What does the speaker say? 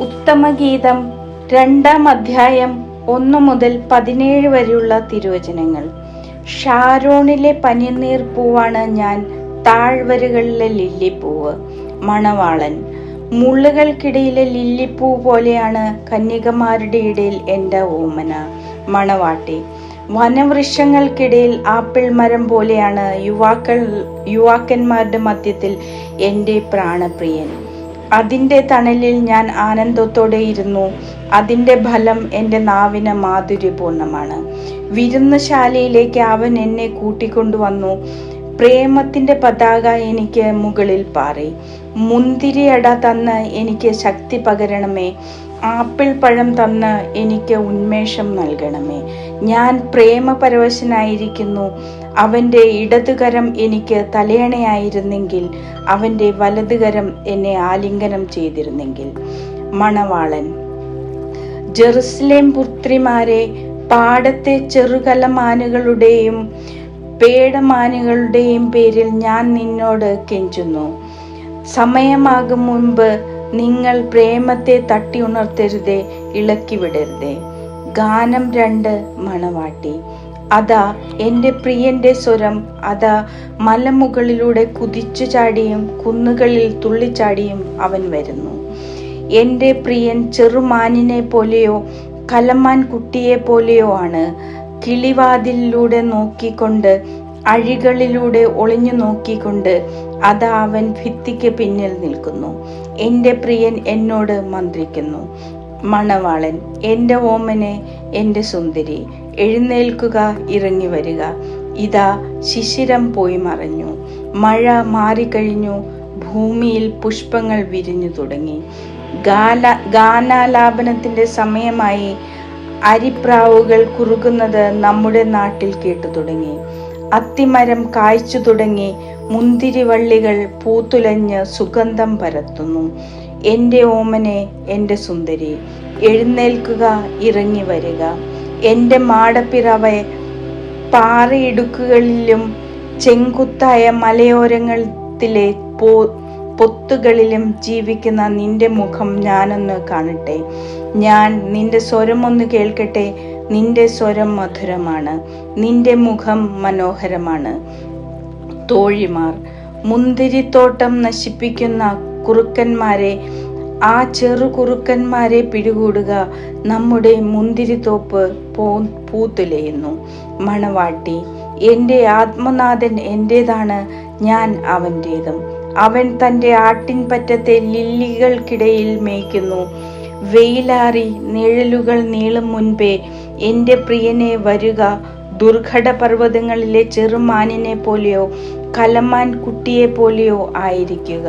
ഉത്തമഗീതം രണ്ടാം അധ്യായം ഒന്ന് മുതൽ പതിനേഴ് വരെയുള്ള തിരുവചനങ്ങൾ. ഷാരോണിലെ പനിനീർ പൂവാണ് ഞാൻ താഴ്വരകളിലെ ലില്ലിപ്പൂവ്. മണവാളൻ മുള്ളുകൾക്കിടയിലെ ലില്ലിപ്പൂ പോലെയാണ് കന്യകമാരുടെ ഇടയിൽ എന്റെ ഓമന. മണവാട്ടി വനവൃക്ഷങ്ങൾക്കിടയിൽ ആപ്പിൾ മരം പോലെയാണ് യുവാക്കൾ യുവാക്കന്മാരുടെ മധ്യത്തിൽ എന്റെ പ്രാണപ്രിയൻ. അതിന്റെ തണലിൽ ഞാൻ ആനന്ദത്തോടെ ഇരുന്നു. അതിന്റെ ഫലം എന്റെ നാവിന് മാധുര്യപൂർണമാണ് വിരുന്നശാലയിലേക്ക് അവൻ എന്നെ കൂട്ടിക്കൊണ്ടുവന്നു. പ്രേമത്തിന്റെ പതാക എനിക്ക് മുകളിൽ പാറി. മുന്തിരിയട തന്ന് എനിക്ക് ശക്തി പകരണമേ. ആപ്പിൾ പഴം തന്ന് എനിക്ക് ഉന്മേഷം നൽകണമേ. ഞാൻ പ്രേമപരവശനായിരിക്കുന്നു. അവന്റെ ഇടതുകരം എനിക്ക് തലയണയായിരുന്നെങ്കിൽ അവന്റെ വലതുകരം എന്നെ ആലിംഗനം ചെയ്തിരുന്നെങ്കിൽ. മണവാളൻ ജെറുസലേം പുത്രിമാരെ പാടത്തെ ചെറുകലമാനുകളുടെയും പേടമാനുകളുടെയും പേരിൽ ഞാൻ നിന്നോട് കെഞ്ചുന്നു. സമയമാകും മുൻപ് നിങ്ങൾ പ്രേമത്തെ തട്ടി ഉണർത്തരുതേ ഇളക്കി വിടരുതേ. ഗാനം രണ്ട് മണവാട്ടി. അതാ എന്റെ പ്രിയന്റെ സ്വരം അതാ മലമുകളിലൂടെ കുതിച്ചു ചാടിയും കുന്നുകളിൽ തുള്ളിച്ചാടിയും അവൻ വരുന്നു. എന്റെ പ്രിയൻ ചെറുമാനിനെ പോലെയോ കലമാൻ കുട്ടിയെ പോലെയോ ആണ്. കിളിവാതിലിലൂടെ നോക്കിക്കൊണ്ട് അഴികളിലൂടെ ഒളിഞ്ഞു നോക്കിക്കൊണ്ട് അതാ അവൻ ഭിത്തിക്ക് പിന്നിൽ നിൽക്കുന്നു. എന്റെ പ്രിയൻ എന്നോട് മന്ത്രിക്കുന്നു. മണവാളൻ എന്റെ ഓമനെ എന്റെ സുന്ദരി എഴുന്നേൽക്കുക ഇറങ്ങി വരിക. ഇതാ ശിശിരം പോയി മറഞ്ഞു. മഴ മാറിക്കഴിഞ്ഞു. ഭൂമിയിൽ പുഷ്പങ്ങൾ വിരിഞ്ഞു തുടങ്ങി. ഗാന ഗാനാലാപനത്തിന്റെ സമയമായി അരിപ്രാവുകൾ കുറുകുന്നത് നമ്മുടെ നാട്ടിൽ കേട്ടു തുടങ്ങി. അത്തിമരം കായ്ച്ചു തുടങ്ങി. മുന്തിരിവള്ളികൾ പൂത്തുലഞ്ഞ് സുഗന്ധം പരത്തുന്നു. എന്റെ ഓമനെ എന്റെ സുന്ദരി എഴുന്നേൽക്കുക ഇറങ്ങി വരിക. എന്റെ മാടപ്പിറവെ പാറയിടുക്കുകളിലും ചെങ്കുത്തായ മലയോരങ്ങളിലെ പോ പൊത്തുകളിലും ജീവിക്കുന്ന നിന്റെ മുഖം ഞാനൊന്ന് കാണട്ടെ. ഞാൻ നിന്റെ സ്വരമൊന്ന് കേൾക്കട്ടെ. നിന്റെ സ്വരം മധുരമാണ്. നിന്റെ മുഖം മനോഹരമാണ്. തോഴിമാർ മുന്തിരിത്തോട്ടം നശിപ്പിക്കുന്ന കുറുക്കന്മാരെ ആ ചെറു കുറുക്കന്മാരെ പിടികൂടുക. നമ്മുടെ മുന്തിരിത്തോപ്പ് പോ പൂത്തുലയുന്നു. മണവാട്ടി എന്റെ ആത്മനാഥൻ എന്റേതാണ് ഞാൻ അവന്റേതും അവൻ തന്റെ ആട്ടിൻപറ്റത്തെ ലില്ലികൾക്കിടയിൽ മേയ്ക്കുന്നു. വെയിലാറി നിഴലുകൾ നീളും മുൻപേ എന്റെ പ്രിയനെ വരുക. ദുർഘട പർവതങ്ങളിലെ ചെറുമാനിനെ പോലെയോ കലമാൻ കുട്ടിയെ പോലെയോ ആയിരിക്കുക.